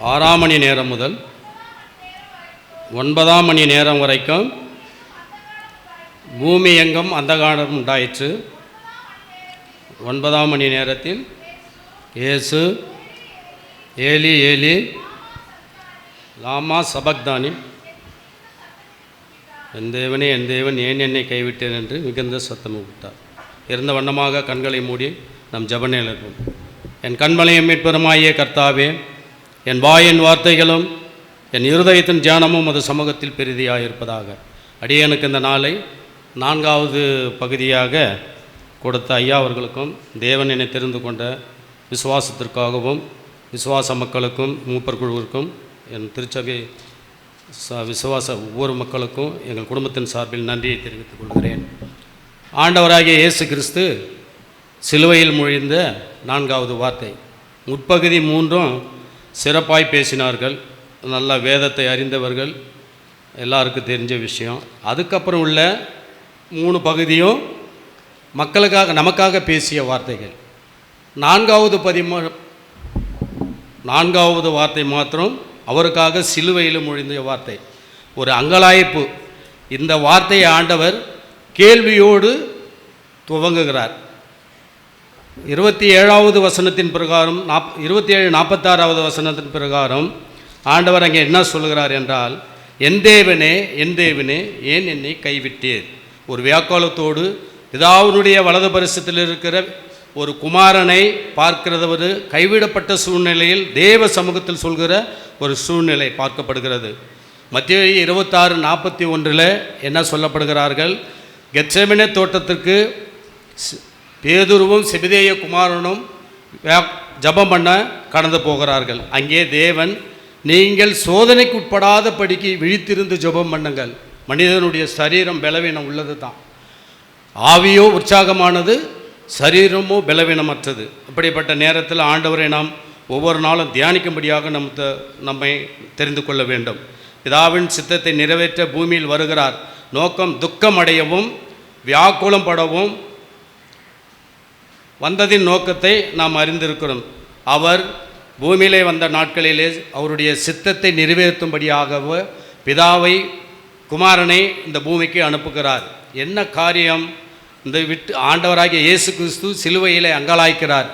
ஆறாம் மணி நேரம் முதல் ஒன்பதாம் மணி நேரம் வரைக்கும் பூமி எங்கும் அந்தகாரம் உண்டாயிற்று. ஒன்பதாம் மணி நேரத்தில் இயேசு ஏலி ஏலி லாமா சபக்தானி என் தேவனே என் தேவன் ஏன் என்னை கைவிட்டேன்? என்று மிகுந்த சத்தம் விட்டார் இருந்த வண்ணமாக கண்களை மூடி நம் ஜபனையில் இருக்கும் என் கண்மலையை மீட்பெருமாயே கர்த்தாவே என் வாயின் வார்த்தைகளும் என் இருதயத்தின் தியானமும் அது சமூகத்தில் பெரிதியாக இருப்பதாக அடியனுக்கு இந்த நாளை நான்காவது பகுதியாக கொடுத்த ஐயா அவர்களுக்கும் தேவன் என்னை தெரிந்து கொண்ட விசுவாசத்திற்காகவும் விசுவாச மக்களுக்கும் மூப்பர் குழுவிற்கும் என் திருச்சபை ச விசுவாச ஒவ்வொரு மக்களுக்கும் எங்கள் குடும்பத்தின் சார்பில் நன்றியை தெரிவித்துக் கொள்கிறேன். ஆண்டவராகிய இயேசு கிறிஸ்து சிலுவையில் மொழிந்த நான்காவது வார்த்தை. முற்பகுதி மூன்றும் சிறப்பாய் பேசினார்கள். நல்ல வேதத்தை அறிந்தவர்கள். எல்லாருக்கும் தெரிஞ்ச விஷயம். அதுக்கப்புறம் உள்ள மூணு பகுதியும் மக்களுக்காக நமக்காக பேசிய வார்த்தைகள். நான்காவது பதிம நான்காவது வார்த்தை மாத்திரம் அவருக்காக சிலுவையில் மொழிந்த வார்த்தை. ஒரு அங்கலாய்ப்பு. இந்த வார்த்தையை ஆண்டவர் கேள்வியோடு துவங்குகிறார். இருபத்தி ஏழாவது வசனத்தின் பிரகாரம் நாப் இருபத்தி ஏழு நாற்பத்தாறாவது வசனத்தின் பிரகாரம் ஆண்டவர் அங்கே என்ன சொல்கிறார் என்றால் என் தேவனே என் தேவனே ஏன் என்னை கைவிட்டீர்? ஒரு வியாக்காலத்தோடு பிதாவினுடைய வலது பரிசத்தில் இருக்கிற ஒரு குமாரனை பார்க்கிறவர் கைவிடப்பட்ட சூழ்நிலையில் தேவ சமூகத்தில் சொல்கிற ஒரு சூழ்நிலை பார்க்கப்படுகிறது. மத்திய இருபத்தாறு நாற்பத்தி ஒன்றில் என்ன சொல்லப்படுகிறார்கள்? கெச்சமின தோட்டத்திற்கு பேதுருவும் செபிதேய குமாரனும் ஜபம் ஜெபம் பண்ண கடந்து போகிறார்கள். அங்கே தேவன் நீங்கள் சோதனைக்கு உட்படாதபடிக்கு விழித்திருந்து ஜெபம் பண்ணுங்கள். மனிதனுடைய சரீரம் பலவீனம் உள்ளது தான் ஆவியோ உற்சாகமானது சரீரமோ பலவீனமற்றது. அப்படிப்பட்ட நேரத்தில் ஆண்டவரை நாம் ஒவ்வொரு நாளும் தியானிக்கும்படியாக நம் த- நம்மை தெரிந்து கொள்ள வேண்டும். பிதாவின் சித்தத்தை நிறைவேற்ற பூமியில் வருகிறார். நோக்கம் துக்கம் அடையவும் வியாக்குலம் படவும் வந்ததின் நோக்கத்தை நாம் அறிந்திருக்கிறோம். அவர் பூமியிலே வந்த நாட்களிலே அவருடைய சித்தத்தை நிறைவேற்றும்படியாகவோ பிதாவை குமாரனை இந்த பூமிக்கு அனுப்புகிறார். என்ன காரியம்? இந்த விட்டு ஆண்டவராகிய இயேசு கிறிஸ்து சிலுவையிலே அங்கலாய்க்கிறார்.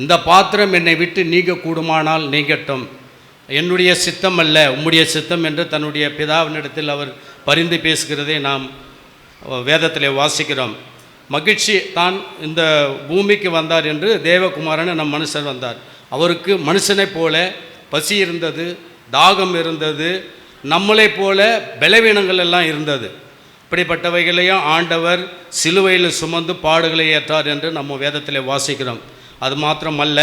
இந்த பாத்திரம் என்னை விட்டு நீங்க கூடுமானால் நீங்கட்டும். என்னுடைய சித்தம் அல்ல உம்முடைய சித்தம் என்று தன்னுடைய பிதாவினிடத்தில் அவர் பரிந்து பேசுகிறதை நாம் வேதத்திலே வாசிக்கிறோம். மகிழ்ச்சி தான் இந்த பூமிக்கு வந்தார் என்று தேவகுமாரன் நம் மனுஷன் வந்தார். அவருக்கு மனுஷனைப் போல பசி இருந்தது தாகம் இருந்தது நம்மளை போல பலவீனங்கள் எல்லாம் இருந்தது. இப்படிப்பட்டவைகளையும் ஆண்டவர் சிலுவையில் சுமந்து பாடுகளை ஏற்றார் என்று நம்ம வேதத்தில் வாசிக்கிறோம். அது மாத்திரமல்ல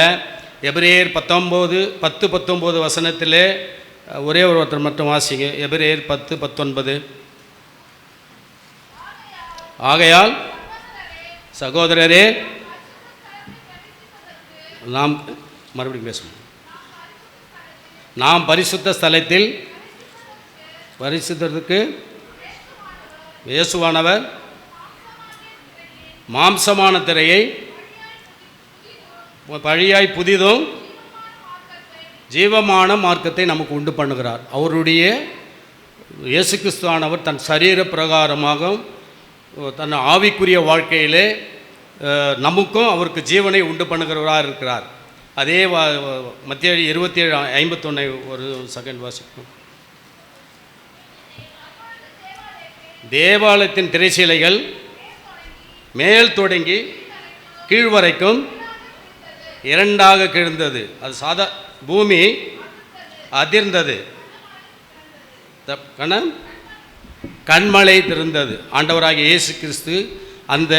எபிரேயர் பத்தொம்போது பத்து பத்தொம்போது வசனத்திலே ஒரே ஒரு ஒருத்தர் மட்டும் வாசிங்க. எபிரேயர் பத்து பத்தொன்பது. ஆகையால் சகோதரரே நாம் மறுபடியும் பேசணும் நாம் பரிசுத்த ஸ்தலத்தில் பரிசுத்தத்துக்கு இயேசுவானவர் மாம்சமான திரையை பழியாய் புதிதும் ஜீவமான மார்க்கத்தை நமக்கு உண்டு பண்ணுகிறார். அவருடைய இயேசு கிறிஸ்துவானவர் தன் சரீர பிரகாரமாக தன் ஆவிக்குரிய வாழ்க்கையிலே நமக்கும் அவருக்கு ஜீவனை உண்டு பண்ணுகிறவராக இருக்கிறார். அதே வா மத்திய இருபத்தி ஏழு ஐம்பத்தொன்னை ஒரு செகண்ட் வாசிப்போம். தேவாலயத்தின் திரைசீலைகள் மேல் தொடங்கி கீழ் வரைக்கும் இரண்டாக கிழந்தது. அது சாதா பூமி அதிர்ந்தது. கணம் கண்மலை திறந்தது. ஆண்டவராகிய இயேசு கிறிஸ்து அந்த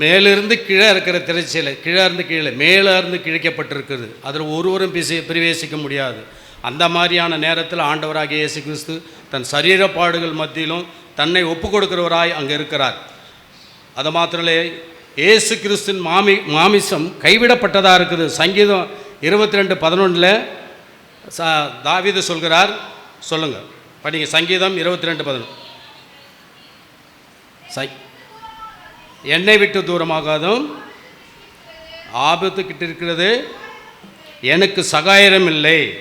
மேலிருந்து கீழே இருக்கிற திரைச்சீலை கீழே இருந்து கீழே மேலே இருந்து கிழிக்கப்பட்டிருக்குது. அதில் ஒருவரும் பிசி பிரவேசிக்க முடியாது. அந்த மாதிரியான நேரத்தில் ஆண்டவராகிய இயேசு கிறிஸ்து தன் சரீரப்பாடுகள் மத்தியிலும் தன்னை ஒப்பு கொடுக்கிறவராய் அங்கே இருக்கிறார். அது மாத்திரலே இயேசு கிறிஸ்துவின் மாமி மாமிசம் கைவிடப்பட்டதாக இருக்குது. சங்கீதம் இருபத்தி ரெண்டு பதினொன்றில் ச தாவித சொல்கிறார். சொல்லுங்கள் படிங்க சங்கீதம் இருபத்தி ரெண்டு பதினொன்று. சை என்னை விட்டு தூரமாகாதும். ஆபத்து கிட்ட இருக்கிறது. எனக்கு சகாயரம் இல்லை.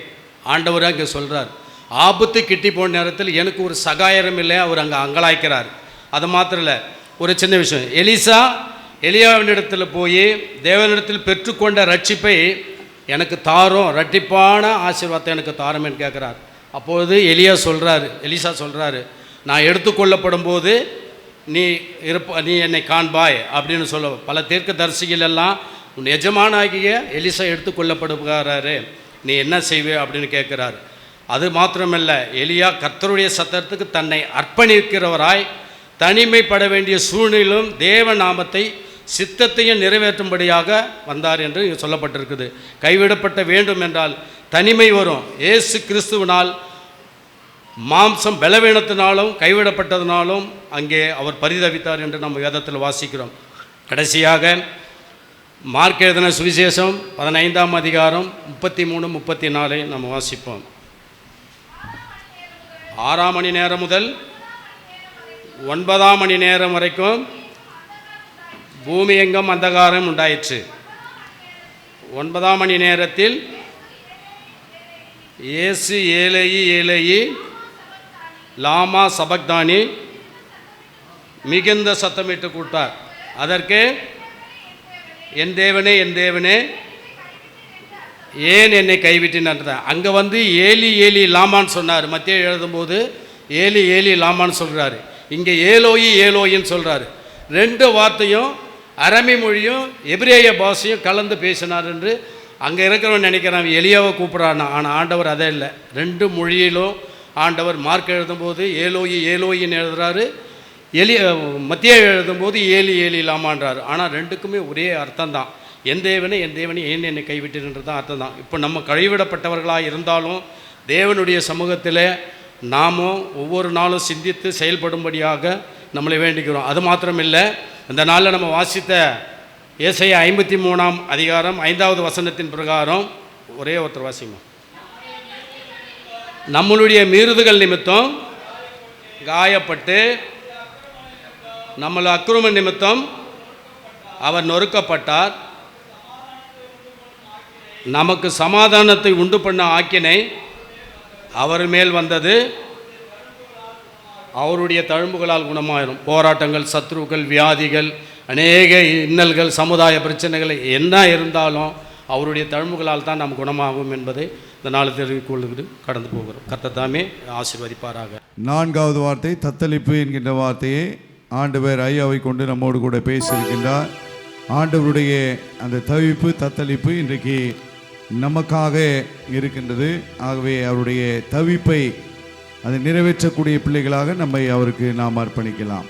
ஆண்டவர் அங்கே சொல்கிறார் ஆபத்து கிட்டி போன நேரத்தில் எனக்கு ஒரு சகாயரம் இல்லை. அவர் அங்கே அங்கலாய்க்கிறார். அது மாத்திரம் இல்லை ஒரு சின்ன விஷயம். எலிசா எலியாவினிடத்தில் போய் தேவனிடத்தில் பெற்றுக்கொண்ட ரட்சிப்பை எனக்கு தாரும். ரட்டிப்பான ஆசீர்வாதத்தை எனக்கு தாருமேன்னு கேட்குறார். அப்போது எலியா சொல்கிறாரு எலிசா சொல்கிறாரு நான் எடுத்துக்கொள்ளப்படும் போது நீ இருப்ப நீ என்னை காண்பாய் அப்படின்னு சொல்ல பல தீர்க்க தரிசிகள் எல்லாம் உன் எஜமானாகிய எலிசா எடுத்துக்கொள்ளப்படுகிறாரு நீ என்ன செய்வே? அப்படின்னு கேட்குறாரு. அது மாத்திரமல்ல எலியா கர்த்தருடைய சத்தத்துக்கு தன்னை அர்ப்பணிக்கிறவராய் தனிமைப்பட வேண்டிய சூழ்நிலும் தேவ நாமத்தை சித்தத்தையும் நிறைவேற்றும்படியாக வந்தார் என்று சொல்லப்பட்டிருக்குது. கைவிடப்பட்ட வேண்டும் என்றால் தனிமை வரும். இயேசு கிறிஸ்துவனால் மாம்சம் பலவீனத்தினாலும் கைவிடப்பட்டதினாலும் அங்கே அவர் பரிதவித்தார் என்று நம்ம வேதத்தில் வாசிக்கிறோம். கடைசியாக மார்க் எழுதின சுவிசேஷம் பதினைந்தாம் அதிகாரம் முப்பத்தி மூணு முப்பத்தி நாலை நம்ம வாசிப்போம். ஆறாம் மணி நேரம் முதல் ஒன்பதாம் மணி நேரம் வரைக்கும் பூமி எங்கும் அந்தகாரம் உண்டாயிற்று. ஒன்பதாம் மணி நேரத்தில் இயேசு ஏழையி ஏழையி லாமா சபக்தானி மிகுந்த சத்தமிட்டு கூட்டார் அதற்கு என் தேவனே என் தேவனே ஏன் என்னை கைவிட்டினார் அங்கே வந்து ஏலி ஏலி லாமான்னு சொன்னார். மத்திய எழுதும்போது ஏலி ஏலி லாமான்னு சொல்கிறாரு இங்கே ஏலோயி ஏலோயின்னு சொல்கிறாரு ரெண்டு வார்த்தையும் அரமி மொழியும் எபிரேய பாஷையும் கலந்து பேசினார் என்று அங்கே இருக்கிறவன் நினைக்கிறான். எளியாவை கூப்பிட்றான். ஆனால் ஆண்டவர் அதே இல்லை. ரெண்டு மொழியிலும் ஆண்டவர் மார்க் எழுதும்போது ஏலோயி ஏலோயின்னு எழுதுறாரு. எலி மத்திய எழுதும்போது ஏலி ஏலி இல்லாமான்றார். ஆனால் ரெண்டுக்குமே ஒரே அர்த்தம் தான் என் தேவனை என் தேவனை ஏன் என்னை கைவிட்டுன்றது தான் அர்த்தம் தான் இப்போ நம்ம கழிவிடப்பட்டவர்களாக இருந்தாலும் தேவனுடைய சமூகத்தில் நாமும் ஒவ்வொரு நாளும் சிந்தித்து செயல்படும்படியாக நம்மளை வேண்டிக்கிறோம். அது மாத்திரமில்லை இந்த நாளில் நம்ம வாசித்த ஏசைய ஐம்பத்தி மூணாம் அதிகாரம் ஐந்தாவது வசனத்தின் பிரகாரம் ஒரே ஒருத்தர் வாசிங்க. நம்மளுடைய மீறுதுகள் நிமித்தம் காயப்பட்டு நம்மள அக்கிரம நிமித்தம் அவர் நொறுக்கப்பட்டார். நமக்கு சமாதானத்தை உண்டு பண்ண ஆக்கினை அவர் மேல் வந்தது. அவருடைய தழும்புகளால் குணமாயிரும். போராட்டங்கள் சத்ருக்கள் வியாதிகள் அநேக இன்னல்கள் சமுதாய பிரச்சனைகள் என்ன இருந்தாலும் அவருடைய தழும்புகளால் தான் நாம் குணமாகும் என்பதை இந்த நாள் தெரிவித்துக் கொள்ளுகிறது கடந்து போகிறோம். கர்த்தத்தாமே ஆசீர்வதிப்பாராக. நான்காவது வார்த்தை தத்தளிப்பு என்கின்ற வார்த்தையை ஆண்டவர் ஐயாவை கொண்டு நம்மோடு கூட பேசியிருக்கின்றார். ஆண்டவருடைய அந்த தவிப்பு தத்தளிப்பு இன்றைக்கு நமக்காக இருக்கின்றது. ஆகவே அவருடைய தவிப்பை அதை நிறைவேற்றக்கூடிய பிள்ளைகளாக நம்மை அவருக்கு நாம் அர்ப்பணிக்கலாம்.